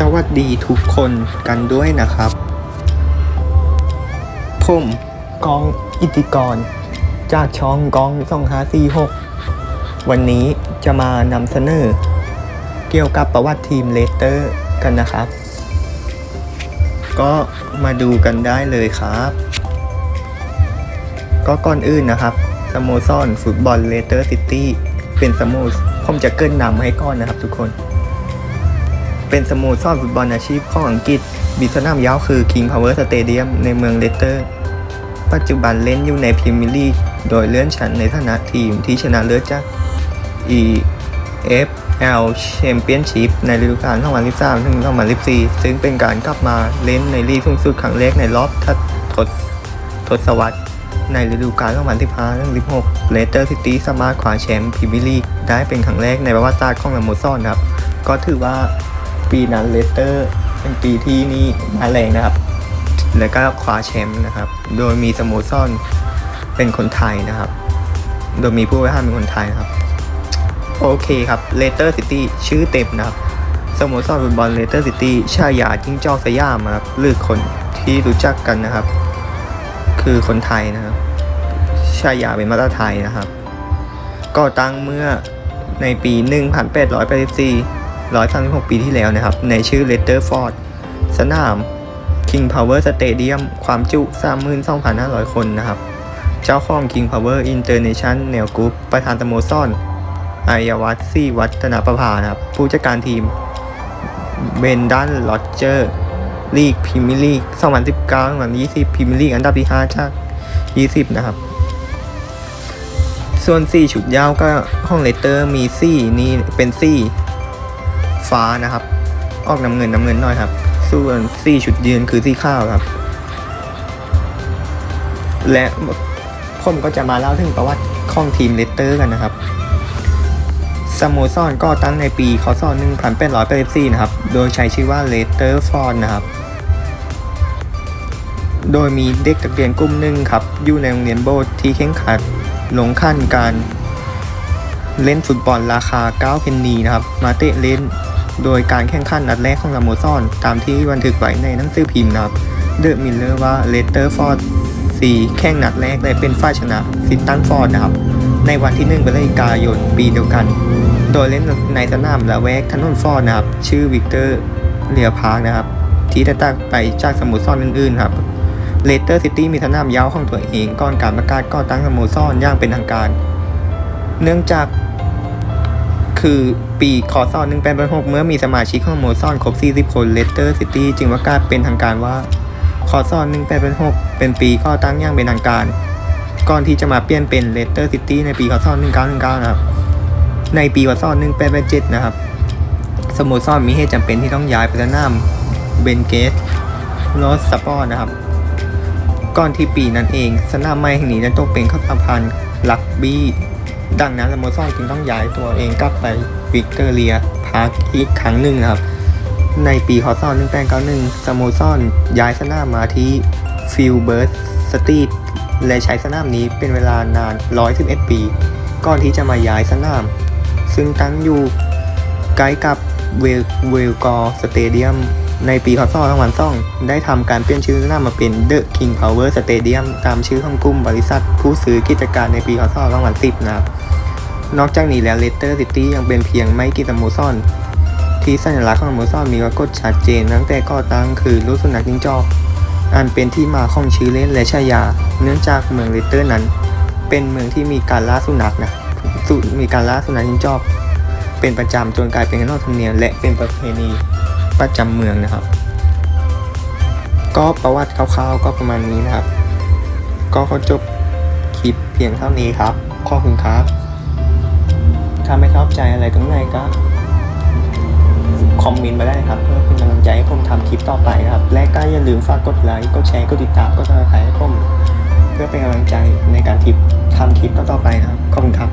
สวัสดีทุกคนกันด้วยนะครับ ผมกองอิทธิกร จากช่องกอง2546วันนี้จะมานำเสนอ เกี่ยวกับประวัติทีมเลสเตอร์กันนะครับ ก็มาดูกันได้เลยครับ ก็ก่อนอื่นนะครับสโมสรฟุตบอลเลสเตอร์ซิตี้เป็นสโมสรผมจะเกินนำให้ก่อนนะครับทุกคน เป็นสโมสรฟุตบอลอาชีพของอังกฤษ มีสนามยาวคือ King Power Stadium ในเมืองเลสเตอร์ ปัจจุบันเล่นอยู่ในพรีเมียร์ลีก โดยเลื่อนชั้นในฐานะทีมที่ชนะเลิศจาก EFL Championship ในฤดูกาล 2013 ถึง 2014 ซึ่งเป็นการกลับมาเล่นในลีกสูงสุดครั้งแรกในรอบทศทศวรรษในฤดูกาล 2015ถึง16เลสเตอร์ซิตี้สามารถคว้าแชมป์พรีเมียร์ลีกได้เป็นครั้งแรกในประวัติศาสตร์ของสโมสรครับ ก็ถือว่า ปีนั้นเลสเตอร์เป็นปีที่นี่มาแรงนะครับ แล้วก็คว้าแชมป์นะครับ โดยมีสโมสรเป็นคนไทยนะครับ โดยมีผู้บริหารเป็นคนไทยครับ โอเคครับเลสเตอร์ซิตี้ชื่อเต็มนะครับสโมสรฟุตบอลเลสเตอร์ซิตี้ชายาจิ้งจอกสยามครับหรือคนที่รู้จักกันนะครับ คือคนไทยนะครับชายาเป็นมาตรไทยนะครับก่อตั้งเมื่อในปี 1884 136 ปีที่แล้วนะครับ ในชื่อเลสเตอร์ฟอร์ดสนาม King Power Stadium ความจุ 32,500 คนนะครับ เจ้าของ King Power International Group ประธานสโมสรอายวัตซี่วัฒนประภานะครับ ผู้จัดการทีมเบนดันลอเจอร์ลีกพรีเมียร์ลีก 2019 2020พรีเมียร์ลีกอันดับที่ 5 จาก 20 นะครับ ส่วน 4 ชุดยาวก็ห้องเลสเตอร์มี 4 นี่เป็น 4 ฟ้านะครับ ออกน้ำเงินน้ำเงินหน่อยครับ ส่วน4ชุดยืนคือสี่ข้าวครับ และผมก็จะมาเล่าถึงประวัติของทีมเลสเตอร์กันนะครับสโมสรก่อตั้งในปีคศ1884นะครับ โดยใช้ชื่อว่าเลสเตอร์ฟอนนะครับ โดยมีเด็กนักเรียนกลุ่มหนึ่งครับ อยู่ในโรงเรียนโบสถ์ที่เข่งขันลงขั้นการเล่นฟุตบอลราคา 9 เพนนีนะครับ มาเตะเล่น โดยการแข่งขันนัดแรกของสโมสรตามที่บันทึกไว้ในหนังสือพิมพ์นะครับเดอะมิลเลอร์ว่าเลสเตอร์ฟอร์ดสีแข่งนัดแรกได้เป็นฝ่ายชนะซิตตันฟอร์ดนะครับ ในวันที่1พฤศจิกายนปีเดียวกัน โดยเล่นในสนามละแวกถนนฟอร์ดนะครับ ชื่อวิกเตอร์เรียพาร์คนะครับ ที่แตกต่างไปจากสโมสรอื่นๆครับเลสเตอร์ซิตี้มีสนามยาวของตัวเองก่อนการประกาศก่อตั้งสโมสรอย่างเป็นทางการ เนื่องจาก คือปีคศ1886 เมื่อมีสมาชิกของสโมสรครบ 40 คนเลสเตอร์ซิตี้จึงประกาศเป็นทางการว่าคศ1886 เป็นปีก่อตั้งย่างเป็นทางการ ก่อนที่จะมาเปลี่ยนเป็นเลสเตอร์ซิตี้ในปีคศ1919 นะครับ ในปีคศ1887 นะครับสโมสรมีเหตุจำเป็นที่ต้องย้ายไปสนามเบนเกสโรสสปอร์นะครับ ก่อนที่ปีนั้นเอง สนามใหม่แห่งนี้จะตกเป็นข้าสะพานลักบี้ ดังนั้นสโมสรจึงต้องย้ายตัวเองกลับไปวิกตอเรียพาร์คอีกครั้งหนึ่งนะครับ ในปีคศ1891สโมสรย้ายสนามมาที่ฟิลเบิร์ตสตรีทและใช้สนามนี้เป็นเวลานาน 111 ปี ก่อนที่จะมาย้ายสนาม ซึ่งตั้งอยู่ใกล้กับเวลเวลกอร์สเตเดียม ในปีคศ2002ได้ทำการเปลี่ยนชื่อสนามาเป็น The King Power Stadium ตามชื่อของกลุ่มบริษัท ผู้ซื้อกิจการในปีคศ2010นะครับ นอกจากนี้แล้วเลสเตอร์ซิตี้ยังเป็นเพียงไม่กี่สโมสรที่สัญลักษณ์ของสโมสรมีปรากฏชัดเจนตั้งแต่ก่อตั้งคือรูปสุนัขจิ้งจอกอันเป็นที่มาของชื่อเล่นและฉายา เนื่องจากเมืองเลสเตอร์นั้น เป็นเมืองที่มีการล่าสุนัขนะสุมีการล่าสุนัขจิ้งจอกเป็นประจำจนกลายเป็นขนบธรรมเนียมและเป็นประเพณี ประจำเมืองนะครับ ก็ประวัติคร่าวๆก็ประมาณนี้นะครับ ก็ขอจบคลิปเพียงเท่านี้ครับ ขอบคุณครับ ถ้าไม่เข้าใจอะไรตรงไหนก็คอมเมนต์มาได้ครับ เพื่อเป็นกำลังใจให้ผมทำคลิปต่อไปนะครับ และก็อย่าลืมฝากกดไลค์กดแชร์กดติดตามกดซับสไครต์ให้ผมเพื่อเป็นกำลังใจในการทิปทำคลิปต่อไปนะครับ ขอบคุณครับ